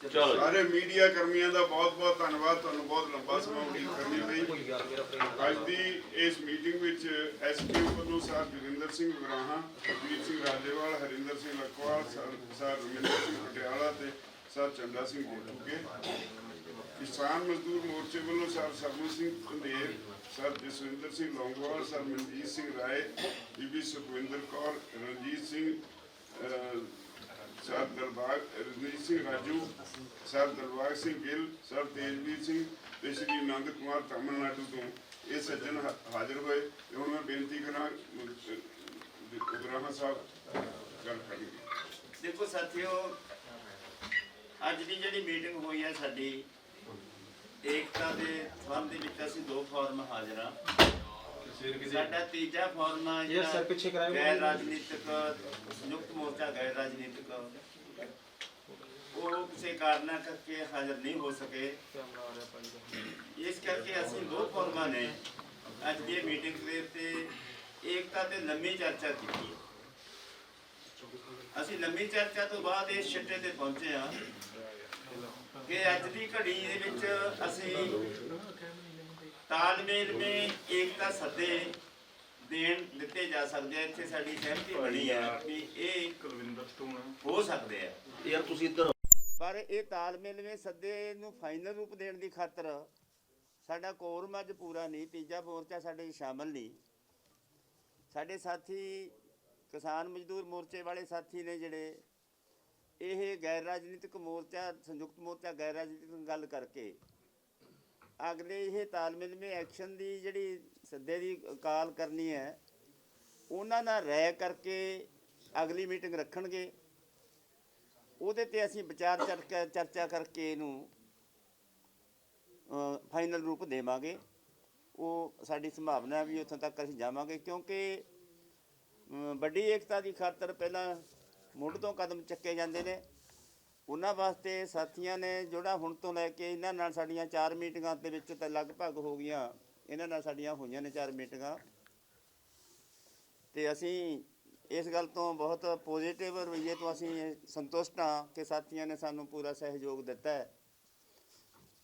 ਚਲੋ। ਸਾਰੇ ਮੀਡੀਆ ਕਰਮੀਆਂ ਦਾ ਬਹੁਤ-ਬਹੁਤ ਧੰਨਵਾਦ ਤੁਹਾਨੂੰ ਬਹੁਤ ਲੰਬਾ ਸਮਾਂ ਉਡੀਕ ਕਰਨੀ ਪਈ। ਅੱਜ ਦੀ ਇਸ ਮੀਟਿੰਗ ਵਿੱਚ ਐਸਪੀ ਵੱਲੋਂ sir Joginder Singh Grahan Veer Singh Rajewal Harinder Singh Lakwal sir sir Raminder Singh Patiala ਤੇ ਸਰ ਚੰਦਾ ਸਿੰਘ ਜੇਤੂਕੇ ਕਿਸਾਨ ਮਜ਼ਦੂਰ ਮੋਰਚੇ ਵੱਲੋਂ sir Sarwan Singh Pandher sir Jaswinder Singh Longowal sir Manjit Singh Rai ਬੀਬੀ ਸੁਖਵਿੰਦਰ ਕੌਰ ਰਣਜੀਤ ਸਿੰਘ ਅਹ, sir Darbar Ranjit Singh Raju sir Darbar Singh Gill sir Tejveer Singh ਤੇ ਸ਼੍ਰੀ ਆਨੰਦ ਕੁਮਾਰ ਤਾਮਿਲਨਾਡੂ ਤੋਂ ਇਹ ਸੱਜਣ ਹਾਜ਼ਰ ਹੋਏ ਤੇ ਹੁਣ ਮੈਂ ਬੇਨਤੀ ਕਰਾਂ ਉਗਰਾਹਾਂ ਸਾਹਿਬ ਗੱਲ ਕਰਨਗੇ ਦੇਖੋ ਸਾਥੀਓ ਅੱਜ ਦੀ ਜਿਹੜੀ ਮੀਟਿੰਗ ਹੋਈ ਹੈ ਸਾਡੀ ਏਕਤਾ ਦੇ ਸੰਬੰਧ ਦੇ ਵਿੱਚ ਅਸੀਂ ਦੋ ਫਾਰਮ ਹਾਜ਼ਰ ਹਾਂ। ਸਾਡਾ ਤੀਜਾ ਫਾਰਮ ਹੈ ਇਹ ਸਰ ਪਿੱਛੇ ਕਰਾਇਓ। ਗੈਰ ਰਾਜਨੀਤਿਕ ਸੰਯੁਕਤ ਮੋਰਚਾ ਗੈਰ ਰਾਜਨੀਤਿਕ। ਉਹ ਕਿਸੇ ਕਾਰਨਾਂ ਕਰਕੇ ਹਾਜ਼ਰ ਨਹੀਂ ਹੋ ਸਕੇ। ਇਸ ਕਰਕੇ ਅਸੀਂ ਦੋ ਫਾਰਮਾਂ ਨੇ ਅੱਜ ਦੀ ਮੀਟਿੰਗ ਦੇ ਉੱਤੇ ਏਕਤਾ ਤੇ ਲੰਮੀ ਚਰਚਾ ਕੀਤੀ ਅਸੀਂ ਲੰਮੀ ਚਰਚਾ ਤੋਂ ਬਾਅਦ ਇਸ ਛੱਟੇ ਤੇ ਪਹੁੰਚੇ ਹਾਂ ਕਿ ਅੱਜ ਦੀ ਘੜੀ ਦੇ ਵਿੱਚ ਅਸੀਂ ਤਾਲਮੇਲ ਮੇ ਏਕਤਾ ਸੱਦੇ ਦੇਣ ਦਿੱਤੇ ਜਾ ਸਕਦੇ ਆ। ਇੱਥੇ ਸਾਡੀ ਸਹਿਮਤੀ ਬਣੀ ਹੈ ਵੀ ਇਹ ਹੋ। ਸਕਦੇ ਆ। ਯਾਰ ਤੁਸੀਂ ਇੱਧਰ ਪਰ ਇਹ ਤਾਲਮੇਲ ਮੇ ਸੱਦੇ ਨੂੰ ਫਾਈਨਲ ਰੂਪ ਦੇਣ ਦੀ ਖਾਤਰ ਸਾਡਾ ਕੋਰਮ ਅੱਜ ਪੂਰਾ ਨਹੀਂ ਤੀਜਾ ਮੋਰਚਾ ਸਾਡੇ ਸ਼ਾਮਲ ਨਹੀਂ। ਸਾਡੇ ਸਾਥੀ ਕਿਸਾਨ ਮਜ਼ਦੂਰ ਮੋਰਚੇ ਵਾਲੇ ਸਾਥੀ ਨੇ ਜਿਹੜੇ ਇਹ ਗੈਰ ਰਾਜਨੀਤਿਕ ਮੋਰਚਾ ਸੰਯੁਕਤ ਮੋਰਚਾ ਗੈਰ ਰਾਜਨੀਤਿਕ ਗੱਲ ਕਰਕੇ ਅਗਲੇ ਇਹ ਤਾਲਮੇਲ ਮੇ ਐਕਸ਼ਨ ਦੀ ਜਿਹੜੀ ਸੱਦੇ ਦੀ ਕਾਲ ਕਰਨੀ ਹੈ, ਉਹਨਾਂ ਨਾਲ ਰਾਇ ਕਰਕੇ ਅਗਲੀ ਮੀਟਿੰਗ ਰੱਖਣਗੇ। ਉਹਦੇ ਤੇ ਅਸੀਂ ਵਿਚਾਰ ਚਰਚਾ ਚਰਚਾ ਕਰਕੇ ਇਹਨੂੰ ਫਾਈਨਲ ਰੂਪ ਦੇਵਾਂਗੇ। ਉਹ ਸਾਡੀ ਸੰਭਾਵਨਾ ਵੀ ਉੱਥੋਂ ਤੱਕ ਅਸੀਂ ਜਾਵਾਂਗੇ, ਕਿਉਂਕਿ ਵੱਡੀ ਏਕਤਾ ਦੀ ਖਾਤਰ ਪਹਿਲਾਂ ਮੁੱਢ ਤੋਂ ਕਦਮ ਚੱਕੇ ਜਾਂਦੇ ਨੇ। ਉਹਨਾਂ ਵਾਸਤੇ ਸਾਥੀਆਂ ਨੇ ਜਿਹੜਾ ਹੁਣ ਤੋਂ ਲੈ ਕੇ ਇਹਨਾਂ ਨਾਲ ਸਾਡੀਆਂ ਚਾਰ ਮੀਟਿੰਗਾਂ ਦੇ ਵਿੱਚ ਤਾਂ ਲਗਭਗ ਹੋ ਗਈਆਂ, ਇਹਨਾਂ ਨਾਲ ਸਾਡੀਆਂ ਹੋਈਆਂ ਨੇ ਚਾਰ ਮੀਟਿੰਗਾਂ। ਤੇ ਅਸੀਂ ਇਸ ਗੱਲ ਤੋਂ ਬਹੁਤ ਪੋਜ਼ਿਟਿਵ ਰਵੱਈਏ ਤੋਂ ਅਸੀਂ ਸੰਤੁਸ਼ਟ ਹਾਂ ਕਿ ਸਾਥੀਆਂ ਨੇ ਸਾਨੂੰ ਪੂਰਾ ਸਹਿਯੋਗ ਦਿੱਤਾ ਹੈ।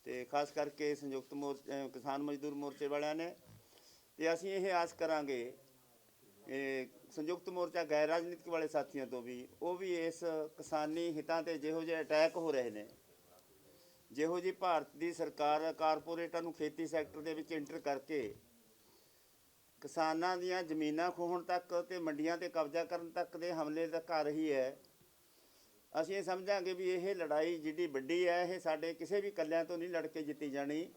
ਤੇ ਖਾਸ ਕਰਕੇ ਸੰਯੁਕਤ ਮੋਰਚਾ ਕਿਸਾਨ ਮਜ਼ਦੂਰ ਮੋਰਚੇ ਵਾਲਿਆਂ ਨੇ। ਤੇ ਅਸੀਂ ਇਹ ਆਸ ਕਰਾਂਗੇ, ਇਹ ਸੰਯੁਕਤ ਮੋਰਚਾ ਗੈਰ ਰਾਜਨੀਤਿਕ ਵਾਲੇ ਸਾਥੀਆਂ ਤੋਂ ਵੀ, ਉਹ ਵੀ ਇਸ ਕਿਸਾਨੀ ਹਿੱਤਾਂ ਤੇ ਜਿਹੋ ਜਿਹੇ ਅਟੈਕ ਹੋ ਰਹੇ ਨੇ। ਜਿਹੋ ਜੀ ਭਾਰਤ ਦੀ ਸਰਕਾਰ ਕਾਰਪੋਰੇਟਾਂ ਨੂੰ ਖੇਤੀ ਸੈਕਟਰ ਦੇ ਵਿੱਚ ਇੰਟਰ ਕਰਕੇ ਕਿਸਾਨਾਂ ਦੀਆਂ ਜ਼ਮੀਨਾਂ ਖੋਹਣ ਤੱਕ ਤੇ ਮੰਡੀਆਂ ਤੇ ਕਬਜ਼ਾ ਕਰਨ ਤੱਕ ਦੇ ਹਮਲੇ ਤੱਕ ਆ ਰਹੀ ਹੈ। ਅਸੀਂ ਇਹ ਸਮਝਾਂਗੇ ਵੀ ਇਹ ਲੜਾਈ ਜਿੱਡੀ ਵੱਡੀ ਹੈ, ਇਹ ਸਾਡੇ ਕਿਸੇ ਵੀ ਕੱਲਿਆਂ ਤੋਂ ਨਹੀਂ ਲੜ ਕੇ ਜਿੱਤੀ ਜਾਣੀ।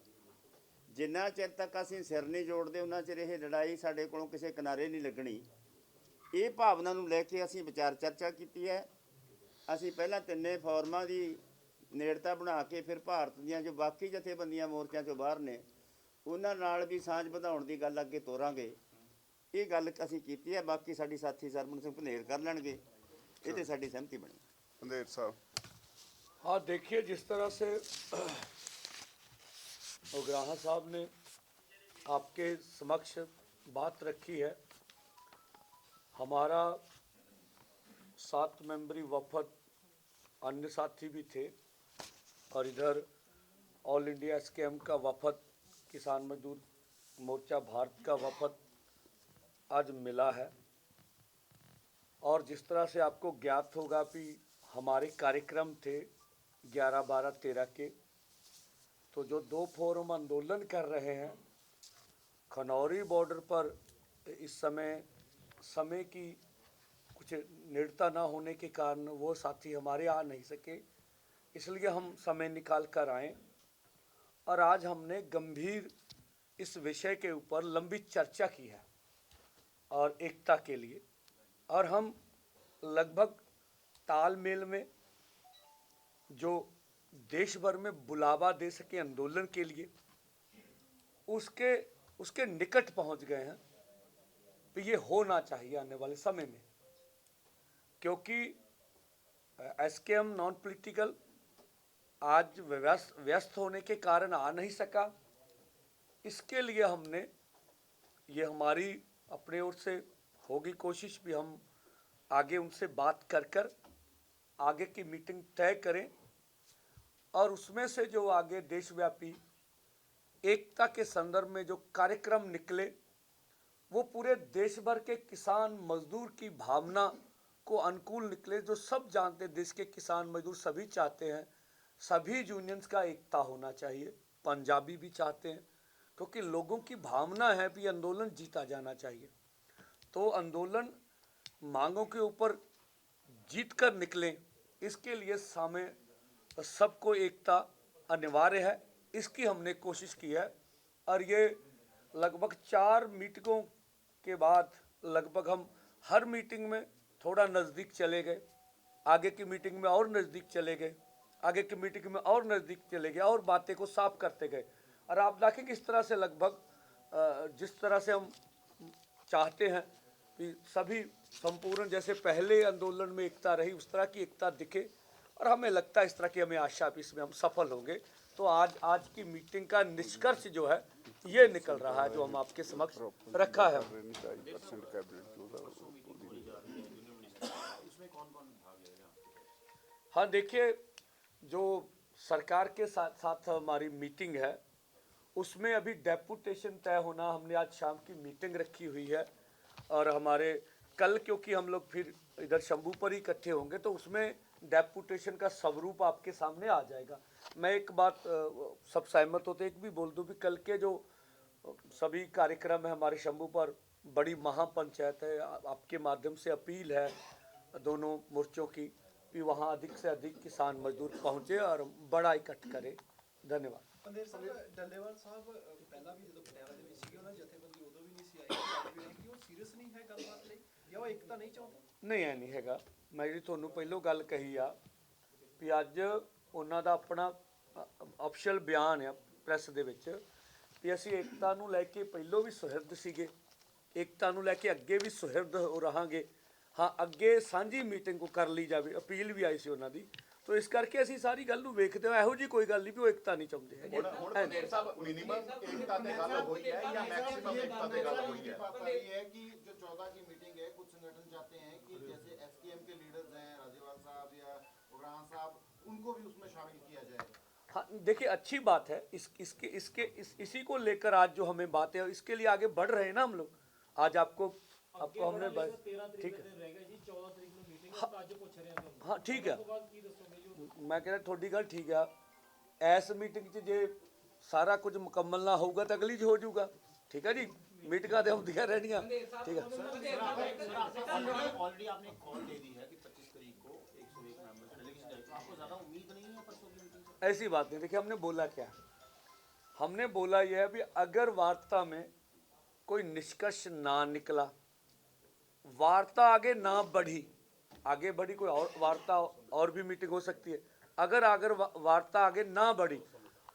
ਜਿੰਨਾ ਚਿਰ ਤੱਕ ਅਸੀਂ ਸਿਰ ਨਹੀਂ ਜੋੜਦੇ ਉਹਨਾਂ ਚਿਰ ਇਹ ਲੜਾਈ ਸਾਡੇ ਕੋਲੋਂ ਕਿਸੇ ਕਿਨਾਰੇ ਨਹੀਂ ਲੱਗਣੀ। ਇਹ ਭਾਵਨਾ ਨੂੰ ਲੈ ਕੇ ਅਸੀਂ ਵਿਚਾਰ ਚਰਚਾ ਕੀਤੀ ਹੈ ਅਸੀਂ ਪਹਿਲਾਂ ਤਿੰਨੇ ਫੋਰਮਾਂ ਦੀ ਨੇੜਤਾ ਬਣਾ ਕੇ ਫਿਰ ਭਾਰਤ ਦੀਆਂ ਜੋ ਬਾਕੀ ਜਥੇਬੰਦੀਆਂ ਮੋਰਚਿਆਂ ਤੋਂ ਬਾਹਰ ਨੇ ਉਹਨਾਂ ਨਾਲ ਵੀ ਸਾਂਝ ਵਧਾਉਣ ਦੀ ਗੱਲ ਅੱਗੇ ਤੋਰਾਂਗੇ ਇਹ ਗੱਲ ਅਸੀਂ ਕੀਤੀ ਹੈ ਬਾਕੀ ਸਾਡੀ ਸਾਥੀ ਸਰਮਨ ਸਿੰਘ ਭਨੇਰ ਕਰ ਲੈਣਗੇ ਇਹ ਤੇ ਸਾਡੀ ਸਹਿਮਤੀ ਬਣੀ ਪੰਦੇਰ ਸਾਹਿਬ हाँ देखिए जिस तरह से उग्राहा साहब ने आपके समक्ष बात रखी है हमारा सात मेंबरी वफद अन्य साथी भी थे और इधर ऑल इंडिया एसकेएम का वफद, किसान मजदूर मोर्चा भारत का वफद आज मिला है। और जिस तरह से आपको ज्ञात होगा कि हमारे कार्यक्रम थे ग्यारह, बारह, तेरह के तो जो दो फोरम आंदोलन कर रहे हैं, खनौरी बॉर्डर पर इस समय समय की कुछ निरता ना होने के कारण वो साथी हमारे आ नहीं सके। इसलिए हम समय निकाल कर आए और आज हमने गंभीर इस विषय के ऊपर लंबी चर्चा की है और एकता के लिए। और हम लगभग तालमेल में जो देश भर में बुलावा दे सके आंदोलन के लिए, उसके उसके निकट पहुँच गए हैं। तो ये होना चाहिए आने वाले समय में। क्योंकि एस के एम नॉन पोलिटिकल आज व्यस्त व्यस्त होने के कारण आ नहीं सका। इसके लिए हमने ये हमारी अपने ओर से होगी कोशिश भी हम आगे उनसे बात कर कर आगे की मीटिंग तय करें और उसमें से जो आगे देशव्यापी एकता के संदर्भ में जो कार्यक्रम निकले वो पूरे देश भर के किसान मजदूर की भावना को अनुकूल निकले जो सब जानते हैं, देश के किसान मजदूर सभी चाहते हैं सभी यूनियंस का एकता होना चाहिए पंजाबी भी चाहते हैं क्योंकि लोगों की भावना है कि आंदोलन जीता जाना चाहिए। तो आंदोलन मांगों के ऊपर जीत कर निकलें इसके लिए सामे सबको एकता अनिवार्य है इसकी हमने कोशिश की है और ये लगभग चार मीटिंगों के बाद लगभग हम हर मीटिंग में थोड़ा नज़दीक चले गए। आगे की मीटिंग में और नज़दीक चले गए। आगे की मीटिंग में और नज़दीक चले गए और बातें को साफ़ करते गए। और आप देखेंगे इस तरह से लगभग जिस तरह से हम चाहते हैं कि सभी संपूर्ण, जैसे पहले आंदोलन में एकता रही, उस तरह की एकता दिखे। और हमें लगता है इस तरह की हमें आशा भी इसमें हम सफल होंगे। तो आज आज की मीटिंग का निष्कर्ष जो है ये निकल रहा है जो हम आपके समक्ष रखा है। हाँ देखिए, जो सरकार के साथ साथ हमारी मीटिंग है, उसमें अभी डेपुटेशन तय होना, हमने आज शाम की मीटिंग रखी हुई है, और हमारे, कल क्योंकि हम लोग फिर इधर शंभू पर ही इकट्ठे होंगे तो उसमें डेपुटेशन का स्वरूप आपके सामने आ जाएगा। मैं एक बात सब सहमत होते, एक भी बोल दूँ, भी कल के जो सभी कार्यक्रम है हमारे शंभू पर बड़ी महापंचायत है आ- आपके माध्यम से अपील है दोनों मोर्चों की कि वहाँ अधिक से अधिक किसान मजदूर पहुँचे और बड़ा इकट्ठ करें धन्यवाद ਪੰਦੇਰ ਸਾਹਿਬ ਡੱਲੇਵਾਲ ਸਾਹਿਬ ਅ, ਪਹਿਲਾਂ ਵੀ ਜਦੋਂ ਪਟਿਆਲਾ ਦੇ ਵਿੱਚ ਸੀਗੇ ਉਹਨਾਂ ਦੀ ਜਥੇਬੰਦੀ ਉਦੋਂ ਵੀ ਨਹੀਂ ਸੀ ਆਈ ਅੱਜ ਵੀ ਨਹੀਂ ਕਿ ਉਹ ਸੀਰੀਅਸ ਨਹੀਂ ਹੈ ਗੱਲਬਾਤ ਲਈ ਜਾਂ ਉਹ ਇੱਕ ਤਾਂ ਨਹੀਂ ਚਾਹੁੰਦੇ ਨਹੀਂ ਐ ਨਹੀਂ ਹੈਗਾ ਮੈਂ ਜਿਹੜੀ ਤੁਹਾਨੂੰ ਪਹਿਲੋਂ ਗੱਲ ਕਹੀ ਆ ਵੀ ਅੱਜ ਉਹਨਾਂ ਦਾ ਆਪਣਾ ਅਫੀਸ਼ੀਅਲ ਬਿਆਨ ਆ ਪ੍ਰੈਸ ਦੇ ਵਿੱਚ ਵੀ ਅਸੀਂ ਏਕਤਾ ਨੂੰ ਲੈ ਕੇ ਪਹਿਲੋਂ ਵੀ ਸੁਹਿਰਦ ਸੀਗੇ ਏਕਤਾ ਨੂੰ ਲੈ ਕੇ ਅੱਗੇ ਵੀ ਸੁਹਿਰਦ ਹੋ ਰਹਾਂਗੇ ਹਾਂ ਅੱਗੇ ਸਾਂਝੀ ਮੀਟਿੰਗ ਕੋ ਕਰ ਲਈ ਜਾਵੇ ਅਪੀਲ ਵੀ ਆਈ ਸੀ ਉਹਨਾਂ ਦੀ ਤੋ ਇਸ ਕਰਕੇ ਅਸੀਂ ਸਾਰੀ ਗੱਲ ਨੂੰ ਵੇਖਦੇ ਹਾਂ ਇਹੋ ਜੀ ਕੋਈ ਗੱਲ ਨਹੀਂ ਵੀ ਉਹ ਏਕਤਾ ਨਹੀਂ ਚਾਹੁੰਦੇ ਹੈਗੇ ਹੁਣ ਹੁਣ ਪੰਡੇਰ ਸਾਹਿਬ ਮਿਨੀਮਮ एकता ਤੇ ਗੱਲ ਹੋਈ ਹੈ ਜਾਂ मैक्सिमम एकता ਤੇ ਗੱਲ हुई है बात आ रही है कि जो चौदह की मीटिंग है कुछ संगठन चाहते हैं कि जैसे एसकेएम के लीडर्स हैं राजेवाल साहब या उग्रान साहब उनको भी उसमें शामिल किया जाए हाँ देखिए अच्छी बात है इस इसके इसके इस, इसी को लेकर आज जो हमें बात है इसके लिए आगे बढ़ रहे हैं ना हम लोग आज आपको आपको हमने ब- ठीक है ਰਹਿ ਗਿਆ ਜੀ 14 ਤਰੀਕ ਨੂੰ ਮੀਟਿੰਗ ਹੈ ਤਾਂ ਅੱਜ ਪੁੱਛ ਰਹੇ ਹਾਂ ਤੁਹਾਨੂੰ ਹਾਂ ਠੀਕ ਹੈ ਉਸ ਤੋਂ ਬਾਅਦ ਕੀ ਦੱਸੋਗੇ ਜੀ ਮੈਂ ਕਹਿੰਦਾ ਤੁਹਾਡੀ ਗੱਲ ਠੀਕ ਆ ਐਸ ਮੀਟਿੰਗ 'ਚ ਜੇ ਸਾਰਾ ਕੁਝ ਮੁਕੰਮਲ ਨਾ ਹੋਊਗਾ ਤਾਂ ਅਗਲੀ 'ਚ ਹੋ ਜਾਊਗਾ ਠੀਕ ਹੈ ਜੀ ਮੀਟਿੰਗਾਂ ਤੇ ਹੁੰਦੀਆਂ ਰਹਿਣੀਆਂ ਠੀਕ ਹੈ ऑलरेडी आपने कॉल दे दी है कि 25 तारीख को 101 मेंबर्स डेलीगेशन जाएगी आपको ज्यादा उम्मीद नहीं ऐसी बात नहीं देखिए हमने बोला क्या? हमने बोला यह है भी अगर वार्ता में कोई निष्कर्ष ना निकला वार्ता आगे ना बढ़ी आगे बढ़ी कोई और वार्ता और भी मीटिंग हो सकती है। अगर अगर वार्ता आगे ना बढ़ी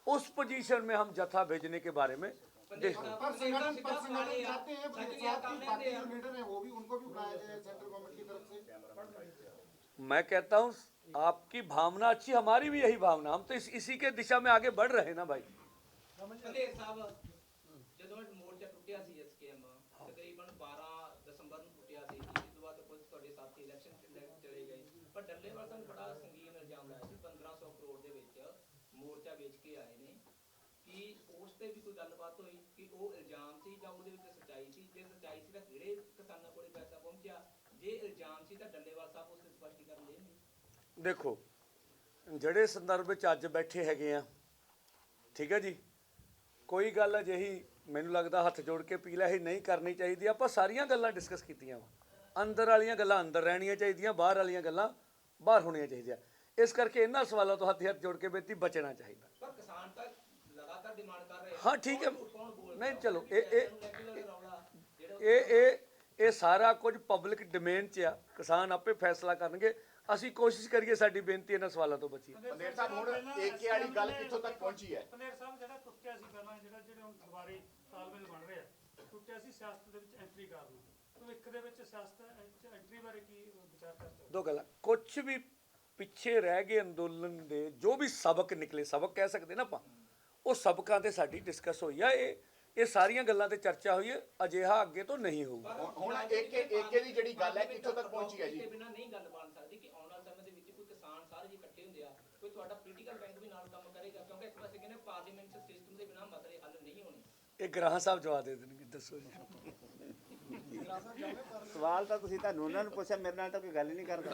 उस पोजीशन में हम जथा भेजने के बारे में देख हैं। पर संगठन पर संगठन चाहते हैं पंचायत की बाकी जो लीडर हैं वो भी उनको भी बुलाया जाए सेंट्रल गवर्नमेंट की तरफ़ से। मैं कहता हूँ आपकी भावना अच्छी हमारी भी यही भावना हम तो इस, इसी के दिशा में आगे बढ़ रहे हैं ना भाई ਪੰਦੇਰ ਸਾਹਿਬ ਜਦੋਂ ਇਹ ਮੋਰਚਾ ਟੁੱਟਿਆ ਸੀ ਐਸਕੇਐਮ ਤਕਰੀਬਨ 12 ਦਸੰਬਰ ਨੂੰ ਟੁੱਟਿਆ ਸੀ ਇਸ ਤੋਂ ਬਾਅਦ ਕੁਝ ਤੁਹਾਡੇ ਸਾਥੀ ਇਲੈਕਸ਼ਨ ਚਲੇ ਗਏ ਪਰ ਡੱਲੇਵਾਲ ਸਾਹਿਬ ਨੇ ਬੜਾ ਸੰਗੀਨ ਇਲਜ਼ਾਮ ਲਾਇਆ ਸੀ 1500 ਕਰੋੜ ਦੇ ਵਿੱਚ ਮੋਰਚਾ ਵੇਚ ਕੇ ਆਏ ਨੇ ਕਿ ਉਸ ਤੇ ਵੀ ਕੋਈ ਗੱਲਬਾਤ ਹੋਈ ਕਿ ਉਹ ਇਲਜ਼ਾਮ ਸੀ ਜਾਂ ਉਹਦੇ ਵਿੱਚ ਸੱਚਾਈ ਸੀ ਜੇ ਸੱਚਾਈ ਸੀ ਤਾਂ ਕਿਹੜੇ ਕਿਸਾਨਾਂ ਕੋਲੇ ਪੈਸਾ ਪਹੁੰਚਿਆ ਜੇ ਇਲਜ਼ਾਮ ਸੀ ਤਾਂ ਡੱਲੇਵਾਲ ਸਾਹਿਬ ਉਸ ਤੇ ਸਪਸ਼ਟੀਕਰਨ ਦੇਣਗੇ ਦੇਖੋ ਜਿਹੜੇ ਸੰਦਰਭ ਵਿੱਚ ਅੱਜ ਬੈਠੇ ਹੈਗੇ ਆ ਠੀਕ ਹੈ ਜੀ ਕੋਈ ਗੱਲ ਅਜਿਹੀ ਮੈਨੂੰ ਲੱਗਦਾ ਹੱਥ ਜੋੜ ਕੇ ਪੀਲਾ ਇਹ ਨਹੀਂ ਕਰਨੀ ਚਾਹੀਦੀ ਆਪਾਂ ਸਾਰੀਆਂ ਗੱਲਾਂ ਡਿਸਕਸ ਕੀਤੀਆਂ ਵਾ। ਅੰਦਰ ਵਾਲੀਆਂ ਗੱਲਾਂ ਅੰਦਰ ਰਹਿਣੀਆਂ ਚਾਹੀਦੀਆਂ ਬਾਹਰ ਵਾਲੀਆਂ ਗੱਲਾਂ ਬਾਹਰ ਹੋਣੀਆਂ ਚਾਹੀਦੀਆਂ। ਇਸ ਕਰਕੇ ਇਹਨਾਂ ਸਵਾਲਾਂ ਤੋਂ ਹੱਥ ਹੱਥ ਜੋੜ ਕੇ ਬੇਨਤੀ ਬਚਣਾ ਚਾਹੀਦਾ। ਪਰ ਕਿਸਾਨ ਤਾਂ ਲਗਾਤਾਰ ਡਿਮਾਂਡ ਕਰ ਰਹੇ। ਹਾਂ ਠੀਕ ਹੈ। ਨਹੀਂ ਚਲੋ ਇਹ ਇਹ ਇਹ ਇਹ ਇਹ ਸਾਰਾ ਕੁਝ ਪਬਲਿਕ ਡੋਮੇਨ 'ਚ ਆ। ਕਿਸਾਨ ਆਪੇ ਫੈਸਲਾ ਕਰਨਗੇ। ਅਸੀਂ ਕੋਸ਼ਿਸ਼ ਕਰੀਏ ਸਾਡੀ ਬੇਨਤੀ ਇਹਨਾਂ ਸਵਾਲਾਂ ਤੋਂ ਬਚੀਏ। ਪੰਡੇਰ ਸਾਹਿਬ ਹੁਣ ਏਕੇ ਵਾਲੀ ਗੱਲ ਕਿੱਥੋਂ ਤੱਕ ਪਹੁੰਚੀ ਹੈ? ਪੰਦੇਰ ਸਾਹਿਬ ਜਿਹੜਾ ਟੁੱਟਿਆ ਸੀ ਪਹਿਲਾਂ ਜਿਹੜਾ ਜਿਹੜੇ ਹੁਣ ਦੁਬਾਰੇ ਤਾਲਮੇਲ ਬਣ ਰਿਹਾ ਟੁੱਟਿਆ ਸੀ ਸਿਆਸਤ ਦੇ ਵਿੱਚ ਐਂਟਰੀ ਕਾਰਨ। ਭਵਿੱਖ ਦੇ ਵਿੱਚ ਸਿਆਸਤ ਐਂਟਰੀ ਬਾਰੇ ਕੀ ਵਿਚਾਰ ਕਰਦੇ ਹੋ? ਦੋ ਗੱਲਾਂ। ਕੁਝ ਵੀ ਪਿੱਛੇ ਰਹਿ ਗਏ ਅੰਦੋਲਨ ਦੇ ਜੋ ਵੀ ਸਬਕ ਨਿਕਲੇ ਸਬਕ ਕਹਿ ਸਕਦੇ ਨਾ ਆਪਾਂ ਉਹ ਸਬਕਾਂ ਤੇ ਸਾਡੀ ਡਿਸਕਸ ਹੋਈ ਆ। ਇਹ ਇਹ ਸਾਰੀਆਂ ਗੱਲਾਂ ਤੇ ਚਰਚਾ ਹੋਈ ਹੈ ਅਜਿਹਾ ਅੱਗੇ ਤੋਂ ਨਹੀਂ ਹੋਊਗਾ। ਹੁਣ- ਹੁਣ ਏਕੇ ਏਕੇ ਦੀ ਜਿਹੜੀ ਗੱਲ ਹੈ ਕਿੱਥੋਂ ਤੱਕ ਪਹੁੰਚੀ ਹੈ ਜੀ? ਬਿਨਾਂ ਨਹੀਂ ਗੱਲ ਬਣ ਸਕਦੀ ਕਿ ਆਉਣ ਵਾਲੇ ਸਮੇਂ ਦੇ ਵਿੱਚ ਕੋਈ ਕਿਸਾਨ ਸਾਰੇ ਜੀ ਇਕੱਠੇ ਹੁੰਦੇ ਆ ਕੋਈ ਤੁਹਾਡਾ ਪੋਲੀਟੀਕਲ ਬੈਂਕ ਵੀ ਨਾਲ ਕੰਮ ਸਾਹਿਬ ਇੱਕ ਪਾਸੇ ਕਹਿੰਦੇ ਪਾਰਲੀਮੈਂਟ ਸਿਸਟਮ ਦੇ ਬਿਨਾਂ ਮਸਲੇ ਹੱਲ ਨਹੀਂ ਹੋਣੇ। ਇਹ ਗ੍ਰਾਹ ਸਾਹਿਬ ਜਵਾਬ ਦੇ ਦੇਣਗੇ ਦੱਸੋ ਜੀ। ਸਵਾਲ ਤਾਂ ਤੁਸੀਂ ਤੁਹਾਨੂੰ ਉਹਨਾਂ ਨੂੰ ਪੁੱਛਿਆ ਮੇਰੇ ਨਾਲ ਤਾਂ ਕੋਈ ਗੱਲ ਹੀ ਨਹੀਂ ਕਰਦਾ।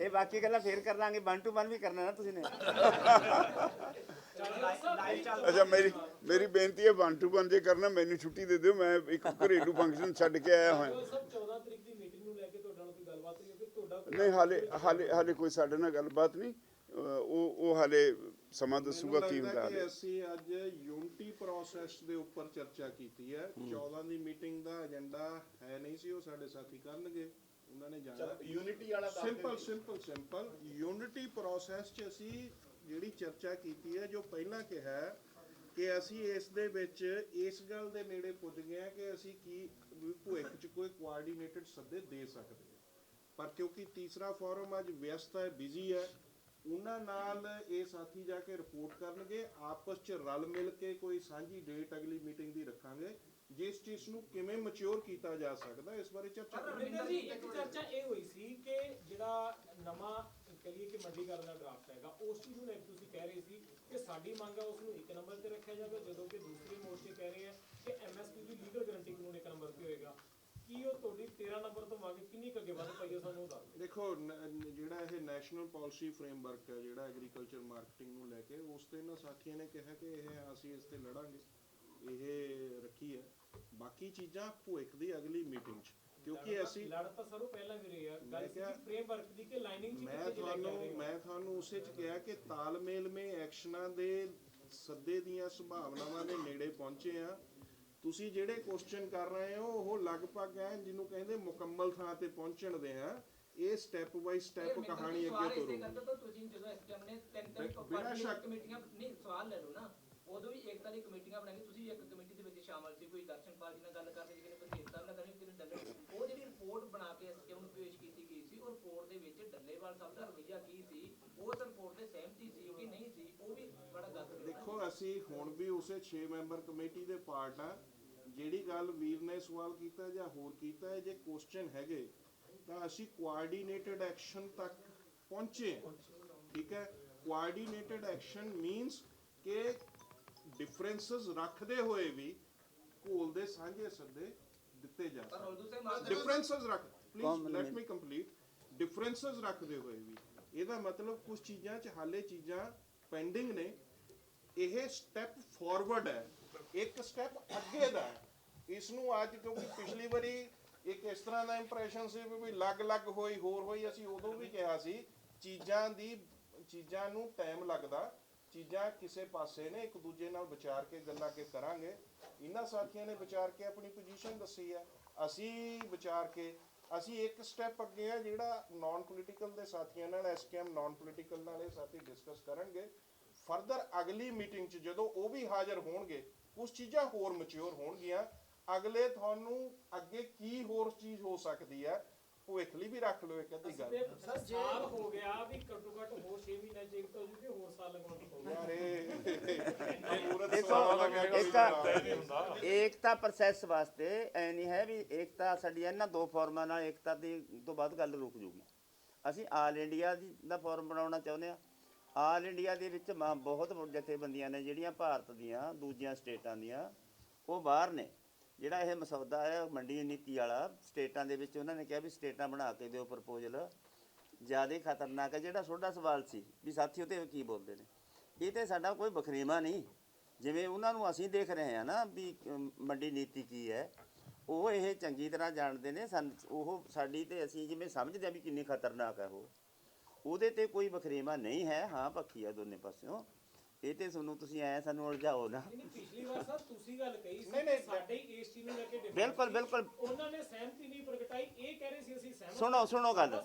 ਇਹ ਬਾਕੀ ਗੱਲਾਂ ਫੇਰ ਕਰ ਲਾਂਗੇ ਵਨ ਟੂ ਵਨ ਵੀ ਕਰਨਾ ਨਾ ਤੁਸੀਂ ਨੇ। ਅੱਛਾ ਮੇਰੀ ਮੇਰੀ ਬੇਨਤੀ ਹੈ ਵਨ ਟੂ ਵਨ ਜੇ ਕਰਨਾ ਮੈਨੂੰ ਛੁੱਟੀ ਦੇ ਦਿਓ ਮੈਂ ਇੱਕ ਘਰੇਲੂ ਫੰਕਸ਼ਨ ਛੱਡ ਕੇ ਆਇਆ ਹੋਇਆ। ਸਰ 14 ਤਰੀਕ ਦੀ ਮੀਟਿੰਗ ਨੂੰ ਲੈ ਕੇ ਤੁਹਾਡੇ ਨਾਲ ਕੋਈ ਗੱਲਬਾਤ ਨਹੀਂ ਹੋਈ ਤੁਹਾਡਾ ਨਹੀਂ ਹਾਲੇ ਹਾਲੇ ਹਾਲੇ ਕੋਈ ਸਾਡੇ ਨਾਲ ਗੱਲਬਾਤ ਨਹੀਂ। ਉਹ ਉਹ ਹਾਲੇ ਸਮਾਂ ਦੱਸੂਗਾ ਕੀ ਹੁੰਦਾ ਹਾਲੇ। ਅਸੀਂ ਅੱਜ ਯੂਨਿਟੀ ਪ੍ਰੋਸੈਸ ਦੇ ਉੱਪਰ ਚਰਚਾ ਕੀਤੀ ਹੈ। 14 ਦੀ ਮੀਟਿੰਗ ਦਾ ਏਜੰਡਾ ਹੈ ਨਹੀਂ ਸੀ ਉਹ ਸਾਡੇ ਸਾਥੀ ਕਰਨਗੇ। ਉਹਨਾਂ ਨੇ ਜਾਣਾ। ਯੂਨਿਟੀ ਵਾਲਾ simple simple simple unity process 'ਚ ਅਸੀਂ ਜਿਹੜੀ ਚਰਚਾ ਕੀਤੀ ਹੈ ਜੋ ਪਹਿਲਾਂ ਕਿਹਾ ਕਿ ਅਸੀਂ ਇਸ ਦੇ ਵਿੱਚ ਇਸ ਗੱਲ ਦੇ ਨੇੜੇ ਪੁੱਜ ਗਏ ਹਾਂ ਕਿ ਅਸੀਂ ਕੀ ਵੀ ਭਵਿੱਖ 'ਚ ਕੋਈ ਕੋਆਰਡੀਨੇਟਡ ਸੱਦੇ ਦੇ ਸਕਦੇ ਹਾਂ। ਪਰ ਕਿਉਂਕਿ ਤੀਸਰਾ ਫੋਰਮ ਅੱਜ ਵਿਅਸਤ ਹੈ ਬਿਜ਼ੀ ਹੈ ਉਹਨਾਂ ਨਾਲ ਇਹ ਸਾਥੀ ਜਾ ਕੇ ਰਿਪੋਰਟ ਕਰਨਗੇ ਆਪਸ 'ਚ ਰਲ ਮਿਲ ਕੇ ਕੋਈ ਸਾਂਝੀ ਡੇਟ ਅਗਲੀ ਮੀਟਿੰਗ ਦੀ ਰੱਖਾਂਗੇ ਜਿਸ ਚੀਜ਼ ਨੂੰ ਕਿਵੇਂ ਮੈਚੁਰ ਕੀਤਾ ਜਾ ਸਕਦਾ ਇਸ ਬਾਰੇ ਚਰਚਾ ਕਰਾਂਗੇ ਰਵਿੰਦਰ ਜੀ ਇੱਕ ਚਰਚਾ ਇਹ ਹੋਈ ਸੀ ਕਿ ਜਿਹੜਾ ਨਵਾਂ ਕਹੀਏ ਕਿ ਮੰਡੀਕਰਨ ਦਾ ਡਰਾਫਟ ਹੈਗਾ, ਉਸ ਚੀਜ਼ ਨੂੰ ਲੈ ਕੇ ਤੁਸੀਂ ਕਹਿ ਰਹੇ ਸੀ ਕਿ ਸਾਡੀ ਮੰਗ ਹੈ ਉਸ ਨੂੰ ਇੱਕ ਨੰਬਰ ਤੇ ਰੱਖਿਆ ਜਾਵੇ, ਜਦੋਂ ਕਿ ਦੂਸਰੇ ਮੋਰਚੇ ਕਹਿ ਰਹੇ ਆ ਕਿ ਐਮਐਸਪੀ ਦੀ ਲੀਗਲ ਗਾਰੰਟੀ ਕਾਨੂੰਨ ਇੱਕ ਨੰਬਰ ਤੇ ਹੋਏਗਾ। ਕੀ ਉਹ ਤੁਹਾਡੀ 13 ਨੰਬਰ ਤੋਂ ਮੰਗ ਕਿੰਨੀ ਅੱਗੇ ਵੱਧ ਪਈ ਹੈ ਸਾਨੂੰ ਦੱਸ ਦੇਖੋ, ਨ- ਜਿਹੜਾ ਇਹ ਨੈਸ਼ਨਲ ਪਾਲਿਸੀ ਫਰੇਮਵਰਕ ਹੈ ਜਿਹੜਾ ਐਗਰੀਕਲਚਰ ਮਾਰਕੀਟਿੰਗ ਨੂੰ ਲੈ ਕੇ, ਉਸ ਤੇ ਇਹਨਾਂ ਸਾਥੀਆਂ ਨੇ ਕਿਹਾ ਕਿ ਇਹ ਅਸੀਂ ਇਸ ਤੇ ਲੜਾਂਗੇ, ਇਹ ਰੱਖੀ ਹੈ ਬਾਕੀ ਚੀਜ਼ਾਂ ਭੁਇਕ ਦੀ ਅਗਲੀ ਮੀਟਿੰਗ 'ਚ। ਕਿਉਂਕਿ ਅਸੀਂ ਲੜ ਤਾਂ ਸਰੂ ਪਹਿਲਾਂ ਵੀ ਰਹੀ ਆ। ਗੱਲ ਸੀ ਫਰੇਮਵਰਕ ਦੀ ਕਿ ਲਾਈਨਿੰਗ ਚ ਮੈਂ ਤੁਹਾਨੂੰ? ਮੈਂ ਤੁਹਾਨੂੰ ਉਸੇ 'ਚ ਕਿਹਾ ਕਿ ਤਾਲਮੇਲ ਮੇ ਐਕਸ਼ਨਾਂ ਦੇ ਸੱਦੇ ਦੀਆਂ ਸੰਭਾਵਨਾਵਾਂ ਦੇ ਨੇੜੇ ਪਹੁੰਚੇ ਆ। ਤੁਸੀਂ ਜਿਹੜੇ ਕੁਐਸਚਨ ਕਰ ਰਹੇ ਹੋ ਉਹ ਲਗਭਗ ਹੈ ਜਿਹਨੂੰ ਕਹਿੰਦੇ ਮੁਕੰਮਲ ਥਾਂ ਤੇ ਪਹੁੰਚਣ ਦੇ ਆ। ਇਹ ਸਟੈਪ ਬਾਈ ਸਟੈਪ ਕਹਾਣੀ ਅੱਗੇ ਤੋਰੂਗੀ। ਕਰਦਾ ਤਾਂ ਤੁਸੀਂ ਜਦੋਂ ਐਸਟੀਐਮ ਨੇ ਤਿੰਨ ਤਿੰਨ ਬਿਨਾਂ ਸ਼ੱਕ। ਕਮੇਟੀਆਂ ਨਹੀਂ ਸਵਾਲ ਲੈ ਲਓ ਨਾ। ਉਦੋਂ ਵੀ ਏਕਤਾ ਦੀ ਕਮੇਟੀਆਂ ਬਣਾਈਆਂ। ਤੁਸੀਂ ਇੱਕ ਕਮੇਟੀ ਦੇ ਵਿੱਚ ਸ਼ਾਮਲ ਸੀ ਕੋਈ ਦਰਸ਼ਨਪਾਲ ਜੀ ਨਾਲ ਗੱਲ ਕਰਦੇ ਡੱਲੇ ਉਹ ਜਿਹੜੀ ਰਿਪੋਰਟ ਬਣਾ ਕੇ ਐਸਟੀਐਮ ਨੂੰ ਪੇਸ਼ ਕੀਤੀ ਗਈ ਸੀ, ਉਹ ਰਿਪੋਰਟ ਦੇ ਵਿੱਚ ਡੱਲੇਵਾਲ ਸਾਹਿਬ ਦਾ ਰਵੱਈਆ ਕੀ ਸੀ ਉਸ ਰਿਪੋਰਟ ਤੇ ਸਹਿਮਤੀ ਸੀ ਕਿ ਨਹੀਂ ਸੀ, ਉਹ ਵੀ ਬੜਾ ਗੱਲ ਦੇਖੋ, ਅਸੀਂ ਹੁਣ ਵੀ ਉਸੇ 6 ਮੈਂਬਰ ਕਮੇਟੀ ਦੇ ਪਾਰਟ ਆ। ਜਿਹੜੀ ਗੱਲ ਵੀਰ ਨੇ ਸਵਾਲ ਕੀਤਾ ਜਾਂ ਹੋਰ ਕੀਤਾ ਜੇ ਕੁਐਸਚਨ ਹੈਗੇ, ਤਾਂ ਅਸੀਂ ਕੋਆਰਡੀਨੇਟਡ ਐਕਸ਼ਨ ਤੱਕ ਪਹੁੰਚੇ ਠੀਕ ਹੈ? ਕੋਆਰਡੀਨੇਟਡ ਐਕਸ਼ਨ ਮੀਨਸ ਕਿ ਡਿਫਰੈਂਸਸ ਰੱਖਦੇ ਹੋਏ ਵੀ ਘੋਲ ਦੇ ਸਾਂਝੇ ਸੱਦੇ ਦਿੱਤੇ ਜਾ ਸਕਦੇ। ਡਿਫਰੈਂਸਸ ਰੱਖ please let. Me complete differences ਰੱਖਦੇ ਹੋਏ ਵੀ ਇਹਦਾ ਮਤਲਬ ਕੁਝ ਚੀਜ਼ਾਂ 'ਚ ਹਾਲੇ ਚੀਜ਼ਾਂ ਪੈਂਡਿੰਗ ਨੇ। ਇਹ ਸਟੈਪ ਫਾਰਵਰਡ ਹੈ। ਇੱਕ ਸਟੈਪ ਅੱਗੇ ਦਾ ਹੈ। ਇਸ ਨੂੰ ਅੱਜ ਕਿਉਂਕਿ ਪਿਛਲੀ ਵਾਰੀ ਇੱਕ ਇਸ ਤਰ੍ਹਾਂ ਦਾ ਇੰਪ੍ਰੈਸ਼ਨ ਸੀ ਵੀ ਵੀ ਲੱਗ-ਲੱਗ ਹੋਈ ਹੋਰ ਹੋਈ ਅਸੀਂ ਉਦੋਂ ਵੀ ਕਿਹਾ ਸੀ ਚੀਜ਼ਾਂ ਦੀ ਚੀਜ਼ਾਂ ਨੂੰ ਟਾਈਮ ਲੱਗਦਾ। ਚੀਜ਼ਾਂ ਕਿਸੇ ਪਾਸੇ ਨੇ, ਇੱਕ ਦੂਜੇ ਨਾਲ ਵਿਚਾਰ ਕੇ, ਗੱਲਾਂ ਅੱਗੇ ਕਰਾਂਗੇ। ਇਹਨਾਂ ਸਾਥੀਆਂ ਨੇ ਵਿਚਾਰ ਕੇ ਆਪਣੀ ਪੋਜੀਸ਼ਨ ਦੱਸੀ ਹੈ। ਅਸੀਂ ਵਿਚਾਰ ਕੇ, ਅਸੀਂ ਇੱਕ ਸਟੈਪ ਅੱਗੇ ਆ ਜਿਹੜਾ ਨਾਨ ਪੋਲੀਟੀਕਲ ਦੇ ਸਾਥੀਆਂ ਨਾਲ ਐਸਕੇਐਮ ਨਾਨ ਪੋਲੀਟੀਕਲ ਨਾਲ ਇਹ ਸਾਥੀ ਡਿਸਕਸ ਕਰਨਗੇ। ਫਰਦਰ ਅਗਲੀ ਮੀਟਿੰਗ 'ਚ ਜਦੋਂ ਉਹ ਵੀ ਹਾਜ਼ਰ ਹੋਣਗੇ ਕੁਝ ਚੀਜ਼ਾਂ ਹੋਰ ਮੈਚੁਰ ਹੋਣਗੀਆਂ। ਅਗਲੇ ਤੁਹਾਨੂੰ ਅੱਗੇ ਕੀ ਹੋਰ ਚੀਜ਼ ਹੋ ਸਕਦੀ ਹੈ ਭਵਿੱਖ ਲਈ ਵੀ ਰੱਖ ਲਓ ਇੱਕ ਅੱਧੀ ਗੱਲ। ਸਰ ਸਾਲ ਹੋ ਗਿਆ ਵੀ ਘੱਟੋ ਘੱਟ ਹੋਰ 6 ਮਹੀਨੇ ਚ ਇੱਕ ਤਾਂ ਜੀ ਹੋਰ ਸਾਲ ਲਗਾਉਣ ਪਊਗਾ। ਯਾਰ ਇਹ ਅਮੂਰਤ ਦੇਖੋ ਇੱਕ ਏਕਤਾ ਪ੍ਰੋਸੈਸ ਵਾਸਤੇ ਐ ਨਹੀਂ ਹੈ ਵੀ ਏਕਤਾ ਸਾਡੀ ਇਹਨਾਂ ਦੋ ਫੋਰਮਾਂ ਨਾਲ ਏਕਤਾ ਦੀ ਤੋਂ ਬਾਅਦ ਗੱਲ ਰੁਕ ਜੂਗੀ। ਅਸੀਂ ਆਲ ਇੰਡੀਆ ਦੀ ਦਾ ਫੋਰਮ ਬਣਾਉਣਾ ਚਾਹੁੰਦੇ ਆ ਆਲ ਇੰਡੀਆ ਦੇ ਵਿੱਚ ਮ- ਬਹੁਤ ਜਥੇਬੰਦੀਆਂ ਨੇ ਜਿਹੜੀਆਂ ਭਾਰਤ ਦੀਆਂ ਦੂਜੀਆਂ ਸਟੇਟਾਂ ਦੀਆਂ ਉਹ ਬਾਹਰ ਨੇ। ਜਿਹੜਾ ਇਹ ਮਸੌਦਾ ਹੈ ਮੰਡੀ ਨੀਤੀ ਵਾਲਾ, ਸਟੇਟਾਂ ਦੇ ਵਿੱਚ ਉਹਨਾਂ ਨੇ ਕਿਹਾ ਵੀ ਸਟੇਟਾਂ ਬਣਾ ਕੇ ਦਿਓ ਪ੍ਰਪੋਜ਼ਲ ਜ਼ਿਆਦਾ ਖਤਰਨਾਕ ਹੈ, ਜਿਹੜਾ ਤੁਹਾਡਾ ਸਵਾਲ ਸੀ ਵੀ ਸਾਥੀ ਉਹਤੇ ਕੀ ਬੋਲਦੇ ਨੇ? ਇਹ ਤੇ ਸਾਡਾ ਕੋਈ ਬਖਰੇਵਾ ਨਹੀਂ। ਜਿਵੇਂ ਉਹਨਾਂ ਨੂੰ ਅਸੀਂ ਦੇਖ ਰਹੇ ਹਾਂ ਨਾ ਵੀ ਮੰਡੀ ਨੀਤੀ ਕੀ ਹੈ, ਉਹ ਇਹ ਚੰਗੀ ਤਰ੍ਹਾਂ ਜਾਣਦੇ ਨੇ। ਸਾਨੂੰ ਉਹ ਸਾਡੀ ਤੇ ਅਸੀਂ ਜਿਵੇਂ ਸਮਝਦੇ ਆ ਵੀ ਕਿੰਨੀ ਖਤਰਨਾਕ ਹੈ ਉਹ। ਉਹਦੇ ਤੇ ਕੋਈ ਬਖਰੇਵਾ ਨਹੀਂ ਹੈ। ਹਾਂ, ਪੱਖੀ ਆ ਦੋਨੇ ਪਾਸਿਓਂ। ਇਹ ਤੇ ਤੁਹਾਨੂੰ ਤੁਸੀਂ ਐ ਸਾਨੂੰ ਉਲਝਾਓ ਨਾ। ਨਹੀਂ ਪਿਛਲੀ ਵਾਰ ਸਰ ਤੁਸੀਂ ਗੱਲ ਕਹੀ ਸੀ ਕਿ ਸਾਡੇ ਹੀ ਇਸ ਚੀਜ਼ ਨੂੰ ਲੈ ਕੇ ਬਿਲਕੁਲ। ਬਿਲਕੁਲ। ਉਹਨਾਂ ਨੇ ਸਹਿਮਤੀ ਨਹੀਂ ਪ੍ਰਗਟਾਈ ਇਹ ਕਹਿ ਰਹੇ ਸੀ ਅਸੀਂ ਸਹਿਮਤ ਸੁਣੋ। ਸੁਣੋ ਗੱਲ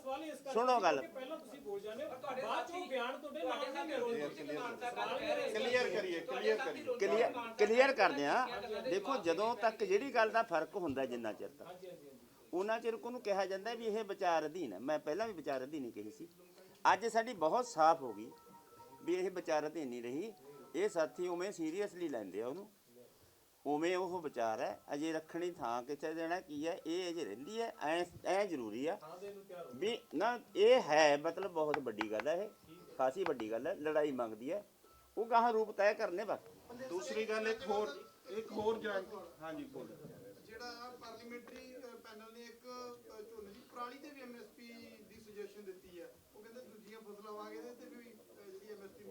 ਸੁਣੋ ਗੱਲ। ਪਹਿਲਾਂ ਤੁਸੀਂ ਬੋਲ ਜਾਂਦੇ ਹੋ। ਤੁਹਾਡੇ ਬਾਅਦ ਚੋਂ ਬਿਆਨ ਤੁਹਾਡੇ ਨਾਲ ਨਹੀਂ। ਕਲੀਅਰ ਕਰੀਏ ਕਲੀਅਰ ਕਰੀਏ। ਕਲੀਅਰ ਕਲੀਅਰ ਕਰਦੇ ਆ ਦੇਖੋ ਜਦੋਂ ਤੱਕ ਜਿਹੜੀ ਗੱਲ ਦਾ ਫ਼ਰਕ ਹੁੰਦਾ ਜਿੰਨਾ ਚਿਰ ਤੱਕ ਹਾਂਜੀ ਹਾਂਜੀ ਹਾਂਜੀ। ਉਹਨਾਂ ਚਿਰ ਉਹਨੂੰ ਕਿਹਾ ਜਾਂਦਾ ਵੀ ਇਹ ਵਿਚਾਰ ਅਧੀਨ ਹੈ। ਮੈਂ ਪਹਿਲਾਂ ਵੀ ਵਿਚਾਰ ਅਧੀਨ ਹੀ ਕਹੀ ਸੀ। ਅੱਜ ਸਾਡੀ ਬਹੁਤ ਸਾਫ਼ ਹੋ ਗਈ। ਵੀ ਇਹ ਵਿਚਾਰ ਅਧੀਨ ਨਹੀਂ ਰਹੀ। ਇਹ ਸਾਥੀ ਉਵੇਂ ਸੀਰੀਅਸਲੀ ਲੈਂਦੇ ਆ ਉਹਨੂੰ। ਉਵੇਂ ਉਹ ਵਿਚਾਰ ਹੈ ਅਜੇ ਰੱਖਣੀ ਥਾਂ ਕਿੱਥੇ ਦੇਣਾ ਕੀ ਹੈ ਇਹ ਅਜੇ ਰਹਿੰਦੀ ਹੈ ਐ ਐ ਜ਼ਰੂਰੀ ਹੈ ਆ। ਵੀ ਨਾ ਇਹ ਹੈ ਮਤਲਬ ਬਹੁਤ ਵੱਡੀ ਗੱਲ ਹੈ ਇਹ ਖਾਸੀ ਵੱਡੀ ਗੱਲ ਹੈ ਲੜਾਈ ਮੰਗਦੀ ਹੈ। ਉਹ ਕਹਾਂ ਰੂਪ ਤੈਅ ਕਰਨੇ ਬਸ। ਦੂਸਰੀ ਗੱਲ ਇੱਕ ਹੋਰ ਇੱਕ ਹੋਰ ਜਾਣ ਹਾਂਜੀ ਬੋਲੋ। ਜਿਹੜਾ ਪਾਰਲੀਮੈਂਟਰੀ ਪੈਨਲ ਨੇ ਇੱਕ ਝੋਨੇ ਦੀ ਪਰਾਲੀ ਤੇ ਵੀ ਐਮਐਸਪੀ ਦੀ ਸੁਜੈਸ਼ਨ ਦਿੱਤੀ ਹੈ। ਉਹ ਕਹਿੰਦੇ ਦੂਜੀਆਂ ਫਸਲਾਂ ਵਾਂਗੇ ਤੇ ਵੀ ਅ, ਜਿਹੜੀ ਐਮਐਸਪੀ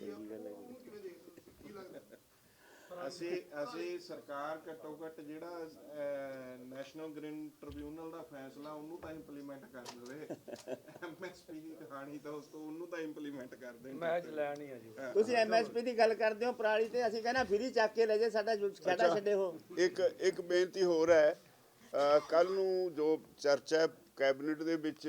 ਮਿਲਣੀ ਚਾਹੀਦੀ ਆ ਉਹਨੂੰ ਕਿਵੇਂ ਦੇਖਦੇ ਹੋ ਤੁਸੀਂ? ਕੀ ਲੱਗਦਾ ਅਸੀਂ ਅਸੀਂ ਸਰਕਾਰ ਘੱਟੋ ਘੱਟ ਜਿਹੜਾ ਨੈਸ਼ਨਲ ਗ੍ਰੀਨ ਟ੍ਰਿਬਿਊਨਲ ਦਾ ਫੈਸਲਾ ਉਹਨੂੰ ਤਾਂ ਇੰਪਲੀਮੈਂਟ ਕਰ ਦੇਵੇ। ਐਮਐਸਪੀ ਦੀ ਕਹਾਣੀ ਤਾਂ ਉਸ ਤੋਂ ਉਹਨੂੰ ਤਾਂ ਇੰਪਲੀਮੈਂਟ ਕਰ ਦੇਣ। ਮੈਚ ਲੈਣੀ ਆ ਜੀ। ਤੁਸੀਂ ਐਮਐਸਪੀ ਦੀ ਗੱਲ ਕਰਦੇ ਹੋ ਪਰਾਲੀ ਤੇ ਅਸੀਂ ਕਹਿੰਦਾ ਫਰੀ ਚੱਕ ਕੇ ਲੈ ਜੇ ਸਾਡਾ ਖੇਡਾ ਛੱਡੇ ਹੋ ਇੱਕ ਇੱਕ ਬੇਨਤੀ ਹੋਰ ਹੈ। ਕੱਲ ਨੂੰ ਜੋ ਚਰਚਾ ਹੈ ਕੈਬਨਿਟ ਦੇ ਵਿੱਚ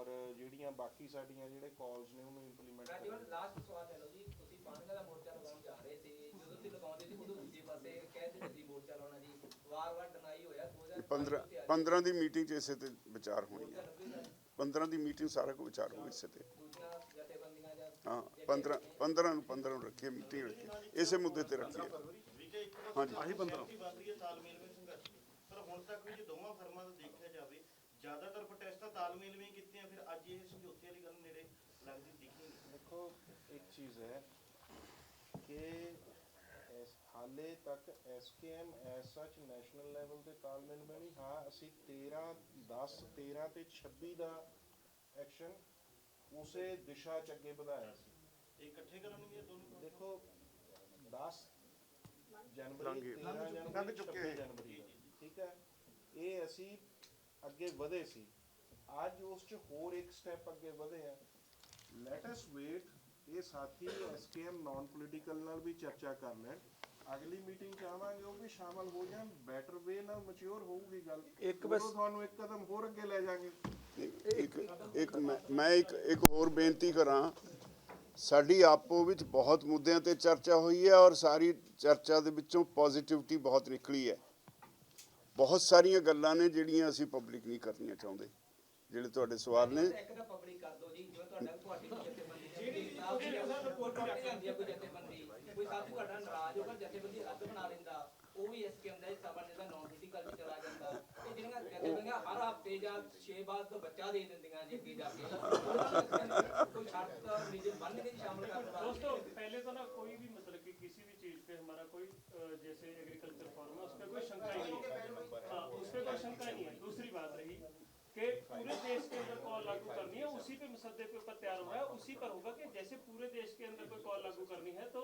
ਔਰ ਜਿਹੜੀਆਂ ਬਾਕੀ ਸਾਡੀਆਂ ਜਿਹੜੇ ਕਾਲਸ ਨੇ ਉਹਨੂੰ ਇੰਪਲੀਮੈਂਟ ਰਾਜੀਵਨ ਲਾਸਟ ਸਵਾਲ ਲੈ ਲਓ ਜੀ। ਤੁਸੀਂ ਪਾਣੀਆਂ ਦਾ ਮੋਰਚਾ ਲਗਾਉਣ ਜਾ ਰਹੇ ਸੀ। ਜਦੋਂ ਤੁਸੀਂ ਲਗਾਉਂਦੇ ਸੀ ਉਦੋਂ ਦੂਜੇ ਪਾਸੇ ਕਹਿ ਦਿੰਦੇ ਸੀ ਮੋਰਚਾ ਲਾਉਣਾ ਜੀ। ਵਾਰ-ਵਾਰ ਡਨਾਈ ਹੋਇਆ। 2000 15 15 ਦੀ ਮੀਟਿੰਗ 'ਚ ਇਸੇ ਤੇ ਵਿਚਾਰ ਹੋਣੀ ਹੈ 15 ਦੀ ਮੀਟਿੰਗ ਸਾਰਾ ਕੁਝ ਵਿਚਾਰ ਹੋਊ ਇਸੇ ਤੇ। ਹਾਂ 15 15 ਨੂੰ? 15 ਨੂੰ ਰੱਖੀਏ ਮੀਟਿੰਗ ਰੱਖੀਏ। ਇਸੇ ਮੁੱਦੇ ਤੇ ਰੱਖੀਏ। ਹਾਂਜੀ। ਆਹੀ 15 ਵੱਧ ਰਹੀ ਹੈ ਤਾਲਮੇਲ ਵਿੱਚ ਸੰਘਰਸ਼ ਪਰ ਹੁਣ ਤੱਕ ਵੀ ਜੇ ਦੋਵਾਂ ਫਰਮਾਂ ਦਾ ਦੇਖਿਆ ਜਾਵੇ ਜ਼ਿਆਦਾਤਰ ਪ੍ਰੋਟੈਸਟਾਂ ਤਾਲਮੇਲ ਵਿੱਚ ਕੀਤੀਆਂ ਫਿਰ ਅੱਜ ਇਹ ਸਮਝੌਤੇ ਵਾਲੀ ਗੱਲ ਨੇੜੇ ਲੱਗਦੀ ਦਿਖੀ ਨਹੀਂ ਦੇਖੋ ਇੱਕ ਚੀਜ਼ ਹੈ ਕਿ ਇਸ ਹਾਲੇ ਤੱਕ ਐਸਕੇਐਮ ਐਸ ਸੱਚ ਨੈਸ਼ਨਲ ਲੈਵਲ ਤੇ ਤਾਲਮੇਲ ਨਹੀਂ ਹਾਂ ਅਸੀਂ 13 10 13 ਤੇ 26 ਦਾ ਐਕਸ਼ਨ ਉਸੇ ਦਿਸ਼ਾ ਚ ਅੱਗੇ ਵਧਾਇਆ ਸੀ। ਇਹ ਇਕੱਠੇ ਕਰਨਗੇ ਦੋਨੋਂ ਦੇਖੋ 10 ਜਨਵਰੀ 13 ਜਨਵਰੀ 26 ਜਨਵਰੀ ਦਾ, ਠੀਕ ਹੈ? ਇਹ ਅਸੀਂ ਅੱਗੇ ਵਧੇ ਸੀ। ਅੱਜ ਉਸ ਚ ਹੋਰ ਇੱਕ ਸਟੈਪ ਅੱਗੇ ਵਧੇ ਆ। ਲੈਟ ਅਸ ਵੇਟ ਇਹ ਸਾਥੀ ਐਸਕੇਐਮ ਨਾਨ ਪੋਲੀਟੀਕਲ ਨਾਲ ਵੀ ਚਰਚਾ ਕਰ ਲੈਣ। ਅਗਲੀ ਮੀਟਿੰਗ ਚ ਆਵਾਂਗੇ ਉਹ ਵੀ ਸ਼ਾਮਲ ਹੋ ਜਾਣ। ਬੈਟਰ ਵੇ ਨਾਲ ਮੈਚੁਰ ਹੋਊਗੀ ਗੱਲ। ਇੱਕ ਬਸ- ਤੁਹਾਨੂੰ ਇੱਕ ਕਦਮ ਹੋਰ ਅੱਗੇ ਲੈ ਜਾਾਂਗੇ। ਇੱਕ ਇੱਕ ਮੈਂ ਇੱਕ ਇੱਕ ਹੋਰ ਬੇਨਤੀ ਕਰਾਂ। ਸਾਡੀ ਆਪੋ ਵਿੱਚ ਬਹੁਤ ਮੁੱਦਿਆਂ ਤੇ ਚਰਚਾ ਹੋਈ ਹੈ ਔਰ ਸਾਰੀ ਚਰਚਾ ਦੇ ਵਿੱਚੋਂ ਪੋਜ਼ਿਟਿਵਿਟੀ ਬਹੁਤ ਨਿਕਲੀ ਹੈ। ਬਹੁਤ ਸਾਰੀਆਂ ਗੱਲਾਂ ਨੇ ਜਿਹੜੀਆਂ ਅਸੀਂ ਪਬਲਿਕ ਨਹੀਂ ਕਰਨੀਆਂ ਚਾਹੁੰਦੇ। ਜਿਹੜੇ ਤੁਹਾਡੇ ਸਵਾਲ ਨੇ। ਇੱਕ ਤਾਂ ਪਬਲਿਕ ਕਰ ਦਿਓ ਜੀ ਜਿਵੇਂ ਤੁਹਾਡਾ ਤੁਹਾਡੀ ਕੋਈ ਜਥੇਬੰਦੀ बात रही कि पूरे देश के अंदर कॉल लागू करनी है उसी पे मसद्दे पे ऊपर तैयार हो रहा है उसी पर होगा कि जैसे पूरे देश के अंदर कोई कॉल लागू करनी है तो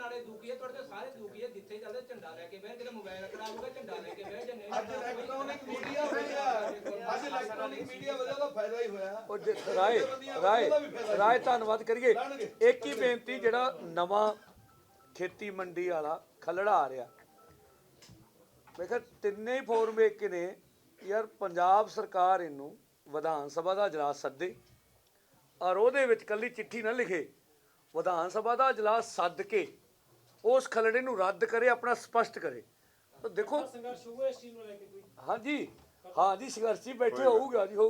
ਵਾਲੇ ਦੁਖੀ ਹੈ ਤੁਹਾਡੇ ਤਾਂ ਸਾਰੇ ਦੁਖੀ ਹੈ ਜਿੱਥੇ ਚੱਲਦੇ ਝੰਡਾ ਲੈ ਕੇ ਬਹਿ ਕਿਤੇ ਮੋਬਾਈਲ ਖਰਾਬ ਹੋ ਗਿਆ ਝੰਡਾ ਲੈ ਕੇ ਬਹਿ ਜਾਂਦੇ ਅੱਜ ਇਲੈਕਟ੍ਰੋਨਿਕ ਮੀਡੀਆ ਅੱਜ ਇਲੈਕਟ੍ਰੋਨਿਕ ਮੀਡੀਆ ਵਜ੍ਹਾ ਦਾ ਫਾਇਦਾ ਹੀ ਹੋਇਆ। ਉਹ ਜੇ- ਰਾਏ ਰਾਏ ਰਾਏ ਧੰਨਵਾਦ ਕਰੀਏ। ਇੱਕ ਹੀ ਬੇਨਤੀ ਜਿਹੜਾ ਨਵਾਂ ਖੇਤੀ ਮੰਡੀ ਵਾਲਾ ਖਲੜਾ ਆ ਰਿਹਾ। ਮੈਂ ਕਿਹਾ ਤਿੰਨੇ ਹੀ ਫੋਰਮ ਇੱਕ ਨੇ ਯਾਰ ਪੰਜਾਬ ਸਰਕਾਰ ਇਹਨੂੰ ਵਿਧਾਨ ਸਭਾ ਦਾ ਇਜਲਾਸ ਸੱਦੇ। ਔਰ ਉਹਦੇ ਵਿੱਚ ਕੱਲੀ ਚਿੱਠੀ ਨਾ ਲਿਖੇ। ਵਿਧਾਨ ਸਭਾ ਦਾ ਇਜਲਾਸ ਸੱਦ ਕੇ ਉਸ ਖਲੜੇ ਨੂੰ ਰੱਦ ਕਰੇ ਆਪਣਾ ਸਪਸ਼ਟ ਕਰੇ। ਤਾਂ ਦੇਖੋ। ਸੰਘਰਸ਼ ਹੋਊਗਾ ਇਸ ਚੀਜ਼ ਨੂੰ ਲੈ ਕੇ ਕੋਈ। ਹਾਂਜੀ। ਹਾਂਜੀ ਸੰਘਰਸ਼ੀ ਬੈਠੇ ਹੋਊਗਾ ਜੀ ਤਾਂ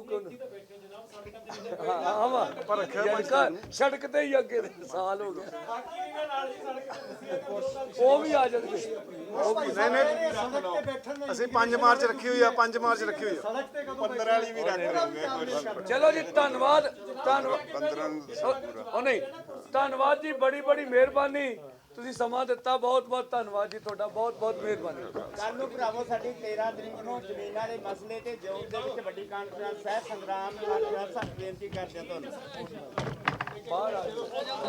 ਬੈਠੇ ਹੋ ਜਨਾਬ ਸੜਕਾਂ ਤੇ ਨਹੀਂ ਹਾਂ ਹਾਂ ਵਾ ਪਰ ਸੜਕ ਸੜਕ ਤੇ ਹੀ ਅੱਗੇ ਸਾਲ ਹੋ ਗਿਆ ਬਾਕੀ ਵੀ ਨਾਲ ਹੀ ਸੜਕ ਤੇ ਤੁਸੀਂ ਇਹ ਜੋ ਗੱਲ ਉਹ ਵੀ ਆ ਜਾਣਗੇ। ਉਹ ਵੀ ਅਸੀਂ 5 ਮਾਰਚ ਰੱਖੀ ਹੋਈ ਆ 5 ਮਾਰਚ ਰੱਖੀ ਹੋਈ ਆ। 15 ਵਾਲੀ ਵੀ ਰੱਖ ਲਾਂਗੇ ਚਲੋ ਜੀ ਧੰਨਵਾਦ ਧੰਨਵਾਦ। 15 ਨੂੰ ਉਹ ਉਹ ਨਹੀਂ ਧੰਨਵਾਦ ਜੀ ਬੜੀ ਬੜੀ ਮਿਹਰਬਾਨੀ। ਤੁਸੀਂ ਸਮਾਂ ਦਿੱਤਾ ਬਹੁਤ ਬਹੁਤ ਧੰਨਵਾਦ ਜੀ ਤੁਹਾਡਾ ਬਹੁਤ ਬਹੁਤ ਮਿਹਰਬਾਨੀ। ਕੱਲ ਨੂੰ ਭਰਾਵੋ ਸਾਡੀ 13 ਤਰੀਕ ਨੂੰ ਜ਼ਮੀਨਾਂ ਦੇ ਮਸਲੇ ਤੇ ਜੋਬ ਦੇ ਵਿੱਚ ਵੱਡੀ ਕਾਨਫਰੰਸ ਹੈ ਸੰਗਰਾਮ ਕਾਨਫਰੰਸ ਬੇਨਤੀ ਕਰਦੇ ਤੁਹਾਨੂੰ। ਬਾਹਰ ਆ ਜਾਓ